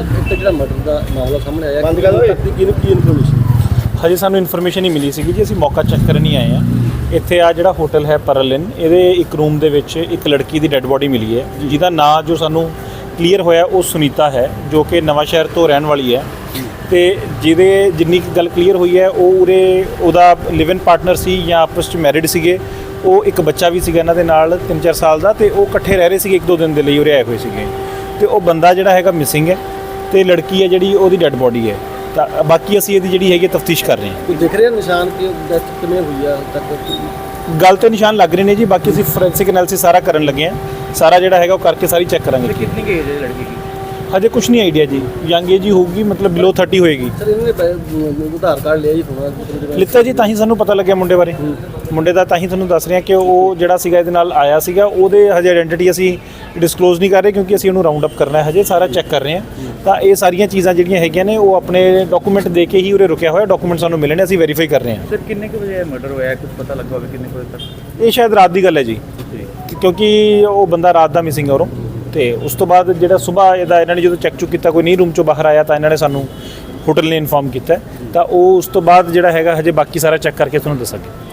ਇੱਕ ਜਿਹੜਾ ਮਰਡਰ ਦਾ ਮਾਮਲਾ ਸਾਹਮਣੇ ਆਇਆ ਬੰਦ ਕਰ ਓਏ। ਕਿਹਨੂੰ ਕੀ ਇਨਫੋਰਮੇਸ਼ਨ ਹਜੇ ਸਾਨੂੰ ਇਨਫੋਰਮੇਸ਼ਨ ਹੀ ਮਿਲੀ ਸੀਗੀ ਜੀ ਅਸੀਂ ਮੌਕਾ ਚੈੱਕ ਕਰਨ ਹੀ ਆਏ ਆ ਇੱਥੇ ਆ ਜਿਹੜਾ ਹੋਟਲ ਹੈ ਪਰਲਿਨ ਇਹਦੇ ਇੱਕ ਰੂਮ ਦੇ ਵਿੱਚ ਇੱਕ ਲੜਕੀ ਦੀ ਡੈੱਡ ਬੋਡੀ ਮਿਲੀ ਹੈ। ਜਿਹਦਾ ਨਾਂ ਜੋ ਸਾਨੂੰ ਕਲੀਅਰ ਹੋਇਆ ਉਹ ਸੁਨੀਤਾ ਹੈ ਜੋ ਕਿ ਨਵਾਂ ਸ਼ਹਿਰ ਤੋਂ ਰਹਿਣ ਵਾਲੀ ਹੈ। ਤੇ ਜਿਹਦੇ ਜਿੰਨੀ ਕੁ ਗੱਲ ਕਲੀਅਰ ਹੋਈ ਹੈ ਉਹ ਉਰੇ ਉਹਦਾ ਲਿਵ ਇਨ ਪਾਰਟਨਰ ਸੀ ਜਾਂ ਆਪਸ ਵਿੱਚ ਮੈਰਿਡ ਸੀਗੇ। ਉਹ ਇੱਕ ਬੱਚਾ ਵੀ ਸੀਗਾ ਇਹਨਾਂ ਦੇ ਨਾਲ 3-4 ਸਾਲ ਦਾ ਤੇ ਉਹ ਇਕੱਠੇ ਰਹਿ ਰਹੇ ਸੀਗੇ ਇੱਕ ਦੋ ਦਿਨ ਦੇ ਲਈ ਉਰੇ ਆਏ ਹੋਏ ਸੀਗੇ। ਤੇ ਉਹ ਬੰਦਾ ਜਿਹੜਾ ਹੈਗਾ ਮਿਸਿੰਗ ਹੈ। ਤੇ ਲੜਕੀ ਹੈ ਜਿਹੜੀ ਉਹਦੀ ਡੈੱਡ ਬੋਡੀ ਹੈ। ਤਾਂ ਬਾਕੀ ਅਸੀਂ ਇਹਦੀ ਜਿਹੜੀ ਹੈਗੀ ਤਫਤੀਸ਼ ਕਰ ਰਹੇ ਹਾਂ। ਕੋਈ ਦਿਖ ਰਿਹਾ ਨਿਸ਼ਾਨ ਕਿ ਡੈਥ ਕਿਵੇਂ ਹੋਈ ਆ ਤੱਕ? ਗੱਲ ਤੇ ਨਿਸ਼ਾਨ ਲੱਗ ਰਹੇ ਨੇ ਜੀ ਬਾਕੀ ਅਸੀਂ ਫੋਰੈਂਸਿਕ ਐਨਾਲਿਸਿਸ ਸਾਰਾ ਕਰਨ ਲੱਗੇ ਆ ਸਾਰਾ ਜਿਹੜਾ ਹੈਗਾ ਉਹ ਕਰਕੇ ਸਾਰੀ ਚੈੱਕ ਕਰਾਂਗੇ। ਕਿੰਨੀ ਏਜ ਹੈ ਲੜਕੀ ਦੀ? ਹਜੇ ਕੁਝ ਨਹੀਂ ਆਈਡੀਆ ਜੀ। ਯੰਗ ਏਜ ਹੀ ਹੋਊਗੀ ਮਤਲਬ ਬਿਲੋ 30 ਹੋਏਗੀ। ਸਰ ਇਹਨਾਂ ਨੇ ਪੈ- ਆਧਾਰ ਕਾਰਡ ਲਿਆ ਜੀ ਹੋਣਾ ਲਿੱਤਾ ਜੀ ਤਾਂ ਹੀ ਸਾਨੂੰ ਪਤਾ ਲੱਗਿਆ ਮੁੰਡੇ ਬਾਰੇ। ਮੁੰਡੇ ਦਾ ਤਾਂ ਹੀ ਤੁਹਾਨੂੰ ਦੱਸ ਰਹੇ ਕਿ ਉਹ ਜਿਹੜਾ ਸੀਗਾ ਇਹਦੇ ਨਾਲ ਆਇਆ ਸੀਗਾ। ਉਹਦੇ ਹਜੇ ਆਇਡੈਂਟੀ ਅਸੀਂ ਡਿਸਕਲੋਜ਼ ਨਹੀਂ ਕਰ ਰਹੇ ਕਿਉਂਕਿ ਅਸੀਂ ਉਹਨੂੰ ਰਾਉਂਡ ਅਪ ਕਰਨਾ ਹੈ ਹਜੇ ਸਾਰਾ ਚੈੱਕ ਕਰ ਰਹੇ ਹਾਂ। ਤਾਂ ਇਹ ਸਾਰੀਆਂ ਚੀਜ਼ਾਂ ਜਿਹੜੀਆਂ ਹੈਗੀਆਂ ਨੇ ਉਹ ਆਪਣੇ ਡਾਕੂਮੈਂਟ ਦੇ ਕੇ ਹੀ ਉਰੇ ਰੁਕਿਆ ਹੋਇਆ ਡਾਕੂਮੈਂਟ ਸਾਨੂੰ ਮਿਲੇ ਨੇ ਅਸੀਂ ਵੈਰੀਫਾਈ ਕਰ ਰਹੇ ਹਾਂ। ਸਰ ਕਿੰਨੇ ਕੁ ਵਜੇ ਮਰਡਰ ਹੋਇਆ? ਕੁਝ ਪਤਾ ਲੱਗਾ ਹੋਵੇ ਕਿੰਨੇ ਕੁ ਵਜੇ ਤੱਕ? ਇਹ ਸ਼ਾਇਦ ਰਾਤ ਦੀ ਗੱਲ ਹੈ ਜੀ। ਕਿਉਂਕਿ ਉਹ ਬੰਦਾ ਰਾਤ ਦਾ ਮਿਸਿੰਗ ਹੈ ਉਰੋਂ। ਤੇ ਉਸ ਤੋਂ ਬਾਅਦ ਜਿਹੜਾ ਸਵੇਰ ਇਹਦਾ ਇਹਨਾਂ ਨੇ ਜਦੋਂ ਚੈੱਕ ਚੁੱਕ ਕੀਤਾ ਕੋਈ ਨਹੀਂ ਰੂਮ ਚੋਂ ਬਾਹਰ ਆਇਆ ਤਾਂ ਇਹਨਾਂ ਨੇ ਸਾਨੂੰ ਹੋਟਲ ਨੇ ਇਨਫਾਰਮ ਕੀਤਾ। ਤਾਂ ਉਹ ਉਸ ਤੋਂ ਬਾਅਦ ਜਿਹੜਾ ਹੈਗਾ ਹਜੇ ਬਾਕੀ ਸਾਰਾ ਚੈੱਕ ਕਰਕੇ ਤੁਹਾਨੂੰ ਦੱਸਾਂਗੇ।